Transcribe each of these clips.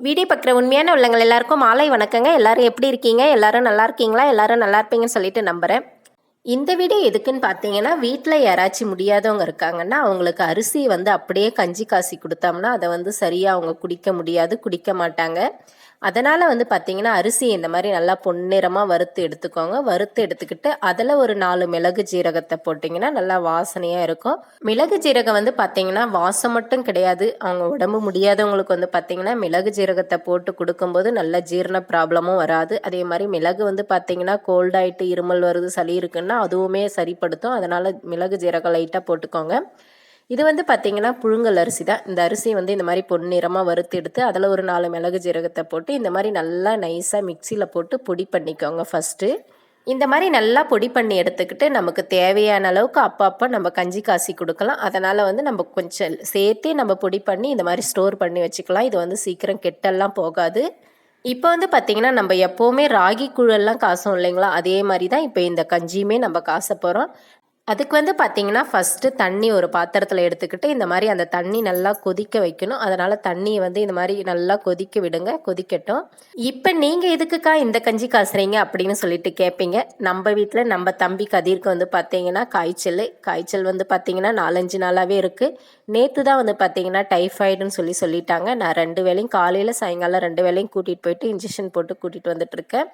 Video பார்க்குற உண்மையான உள்ளங்கள் எல்லாருக்கும் மாலை வணக்கங்க. எல்லாரும் எப்படி இருக்கீங்க? எல்லாரும் நல்லா இருக்கீங்களா? எல்லாரும் நல்லா இருப்பீங்கன்னு சொல்லிட்டு நம்புகிறேன் இந்த வீடியோ எதுக்குன்னு பார்த்தீங்கன்னா வீட்டில் யாராச்சும் முடியாதவங்க இருக்காங்கன்னா அவங்களுக்கு அரிசி வந்து அப்படியே கஞ்சி காசி கொடுத்தோம்னா அதை வந்து சரியாக அவங்க குடிக்க முடியாது குடிக்க மாட்டாங்க. அதனால் வந்து பார்த்திங்கன்னா அரிசி இந்த மாதிரி நல்லா பொன்னிறமாக வறுத்து எடுத்துக்கோங்க. வறுத்து எடுத்துக்கிட்டு அதில் ஒரு நாலு மிளகு ஜீரகத்தை போட்டிங்கன்னா நல்லா வாசனையாக இருக்கும். மிளகு ஜீரகம் வந்து பார்த்திங்கன்னா வாசம் மட்டும் கிடையாது. அவங்க உடம்பு முடியாதவங்களுக்கு வந்து பார்த்திங்கன்னா மிளகு ஜீரகத்தை போட்டு கொடுக்கும்போது நல்ல ஜீரண ப்ராப்ளமும் வராது. அதே மாதிரி மிளகு வந்து பார்த்திங்கன்னா கோல்டாயிட்டு இருமல் வருது சளி இருக்குன்னா அதுவுமே சரிப்படுத்தும். அதனால் மிளகு ஜீரகம் லைட்டாக போட்டுக்கோங்க. இது வந்து பார்த்திங்கன்னா புழுங்கல் அரிசி தான். இந்த அரிசி வந்து இந்த மாதிரி பொன்னிறமாக வறுத்து எடுத்து அதில் ஒரு நாலு மிளகு ஜீரகத்தை போட்டு இந்த மாதிரி நல்லா நைஸாக மிக்சியில் போட்டு பொடி பண்ணிக்கோங்க ஃபஸ்ட்டு இந்த மாதிரி நல்லா பொடி பண்ணி எடுத்துக்கிட்டு நமக்கு தேவையான அளவுக்கு அப்பப்போ நம்ம கஞ்சி காசி கொடுக்கலாம். அதனால் வந்து நம்ம கொஞ்சம் சேர்த்தே நம்ம பொடி பண்ணி இந்த மாதிரி ஸ்டோர் பண்ணி வச்சுக்கலாம். இது வந்து சீக்கிரம் கெட்டெல்லாம் போகாது. இப்போ வந்து பார்த்திங்கன்னா நம்ம எப்போவுமே ராகி குழல்லாம் காசும் இல்லைங்களா? அதே மாதிரி தான் இப்போ இந்த கஞ்சியுமே நம்ம காச போகிறோம் அதுக்கு வந்து பார்த்திங்கன்னா ஃபஸ்ட்டு தண்ணி ஒரு பாத்திரத்தில் எடுத்துக்கிட்டு இந்த மாதிரி அந்த தண்ணி நல்லா கொதிக்க வைக்கணும். அதனால் தண்ணியை வந்து இந்த மாதிரி நல்லா கொதிக்க விடுங்க கொதிக்கட்டும். இப்போ நீங்கள் எதுக்குக்கா இந்த கஞ்சி காசுறீங்க அப்படின்னு சொல்லிட்டு கேட்பீங்க நம்ம வீட்டில் நம்ம தம்பி கதிர்க்கு வந்து பார்த்தீங்கன்னா காய்ச்சல். காய்ச்சல் வந்து பார்த்திங்கன்னா நாலஞ்சு நாளாகவே இருக்குது நேற்று தான் வந்து பார்த்திங்கன்னா டைஃபாய்டுன்னு சொல்லி சொல்லிட்டாங்க. நான் ரெண்டு வேலையும் காலையில் சாயங்காலம் ரெண்டு வேலையும் கூட்டிகிட்டு போயிட்டு இன்ஜெக்ஷன் போட்டு கூட்டிகிட்டு வந்துட்டுருக்கேன்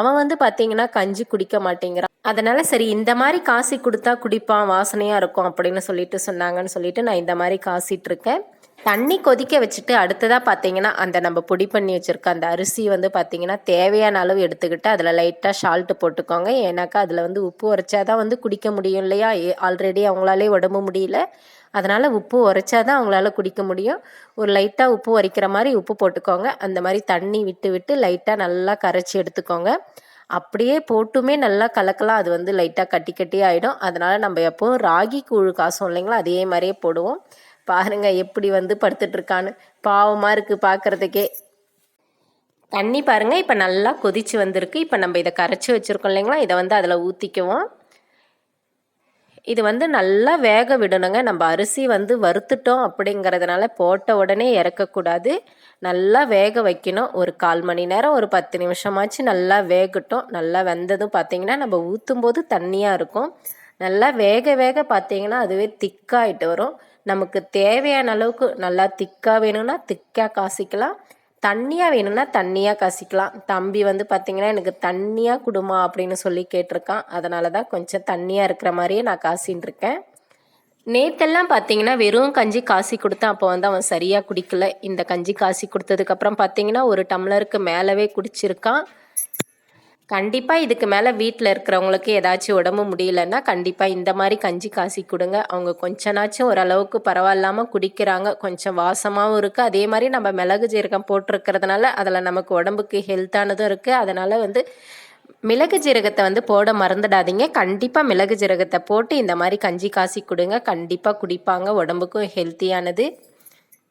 அவன் வந்து பார்த்திங்கன்னா கஞ்சி குடிக்க மாட்டேங்கிறான். அதனால் சரி இந்த மாதிரி காசு கொடுத்தா குடிப்பான் வாசனையாக இருக்கும் அப்படின்னு சொல்லிட்டு சொன்னாங்கன்னு சொல்லிட்டு நான் இந்த மாதிரி காசிட்ருக்கேன் தண்ணி கொதிக்க வச்சுட்டு அடுத்ததாக பார்த்தீங்கன்னா அந்த நம்ம பொடி பண்ணி வச்சுருக்க அந்த அரிசி வந்து பார்த்திங்கன்னா தேவையான அளவு எடுத்துக்கிட்டு அதில் லைட்டாக ஷால்ட்டு போட்டுக்கோங்க. ஏன்னாக்கா அதில் வந்து உப்பு உரைச்சா தான் வந்து குடிக்க முடியும் இல்லையா? ஆல்ரெடி அவங்களாலே உடம்பு முடியல. அதனால் உப்பு உரைச்சா தான் அவங்களால குடிக்க முடியும். ஒரு லைட்டாக உப்பு உரைக்கிற மாதிரி உப்பு போட்டுக்கோங்க. அந்த மாதிரி தண்ணி விட்டு விட்டு லைட்டாக நல்லா கரைச்சி எடுத்துக்கோங்க. அப்படியே போட்டுமே நல்லா கலக்கலாம். அது வந்து லைட்டாக கட்டி கட்டி ஆகிடும் அதனால் நம்ம எப்போவும் ராகி கூழ் காசும் இல்லைங்களா? அதே மாதிரியே போடுவோம். பாருங்கள் எப்படி வந்து படுத்துட்ருக்கான்னு பாவமாக இருக்குது பார்க்குறதுக்கே தண்ணி பாருங்கள் இப்போ நல்லா கொதித்து வந்திருக்கு. இப்போ நம்ம இதை கரைச்சி வச்சுருக்கோம் இல்லைங்களா? இதை வந்து அதில் ஊற்றிக்குவோம் இது வந்து நல்லா வேக விடணுங்க. நம்ம அரிசி வந்து வறுத்துட்டோம் அப்படிங்கிறதுனால போட்ட உடனே இறக்கக்கூடாது. நல்லா வேக வைக்கணும். ஒரு கால் மணி நேரம் ஒரு பத்து நிமிஷமாச்சு நல்லா வேகட்டும். நல்லா வெந்ததும் பார்த்திங்கன்னா நம்ம ஊற்றும் போது தண்ணியாக இருக்கும். நல்லா வேக வேக பார்த்திங்கன்னா அதுவே திக்காயிட்டு வரும். நமக்கு தேவையான அளவுக்கு நல்லா திக்காக வேணும்னா திக்காக காசிக்கலாம். தண்ணியாக வேணும்னா தண்ணியாக கசிக்கலாம். தம்பி வந்து பார்த்திங்கன்னா எனக்கு தண்ணியாக கொடுமா அப்படின்னு சொல்லி கேட்டிருக்கான். அதனால தான் கொஞ்சம் தண்ணியாக இருக்கிற மாதிரியே நான் காசின்னு இருக்கேன். நேத்தெல்லாம் பார்த்தீங்கன்னா வெறும் கஞ்சி காசி கொடுத்தேன். அப்போ வந்து அவன் சரியாக குடிக்கல. இந்த கஞ்சி காசி கொடுத்ததுக்கப்புறம் பார்த்தீங்கன்னா ஒரு டம்ளருக்கு மேலவே குடிச்சிருக்கான். கண்டிப்பாக இதுக்கு மேலே வீட்டில் இருக்கிறவங்களுக்கு ஏதாச்சும் உடம்பு முடியலன்னா கண்டிப்பாக இந்த மாதிரி கஞ்சி காசி கொடுங்க. அவங்க கொஞ்சனாச்சும் ஓரளவுக்கு பரவாயில்லாமல் குடிக்கிறாங்க. கொஞ்சம் வாசமாகவும் இருக்குது அதே மாதிரி நம்ம மிளகு ஜீரகம் போட்டிருக்கிறதுனால அதில் நமக்கு உடம்புக்கு ஹெல்த்தானதும் இருக்குது அதனால் வந்து மிளகு ஜீரகத்தை வந்து போட மறந்துடாதீங்க. கண்டிப்பாக மிளகு ஜீரகத்தை போட்டு இந்த மாதிரி கஞ்சி காசி கொடுங்க. கண்டிப்பாக குடிப்பாங்க. உடம்புக்கும் ஹெல்த்தியானது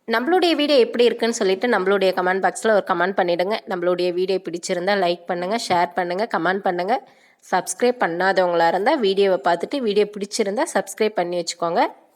நம்மளுடைய வீடியோ எப்படி இருக்குன்னு சொல்லிட்டு நம்மளுடைய கமெண்ட் பாக்ஸில் ஒரு கமெண்ட் பண்ணிவிடுங்க நம்மளுடைய வீடியோ பிடிச்சிருந்தால் லைக் பண்ணுங்கள் ஷேர் பண்ணுங்கள் கமெண்ட் பண்ணுங்கள் சப்ஸ்கிரைப் பண்ணாதவங்களாக இருந்தால் வீடியோவை பார்த்துட்டு வீடியோ பிடிச்சிருந்தால் சப்ஸ்கிரைப் பண்ணி வச்சுக்கோங்க.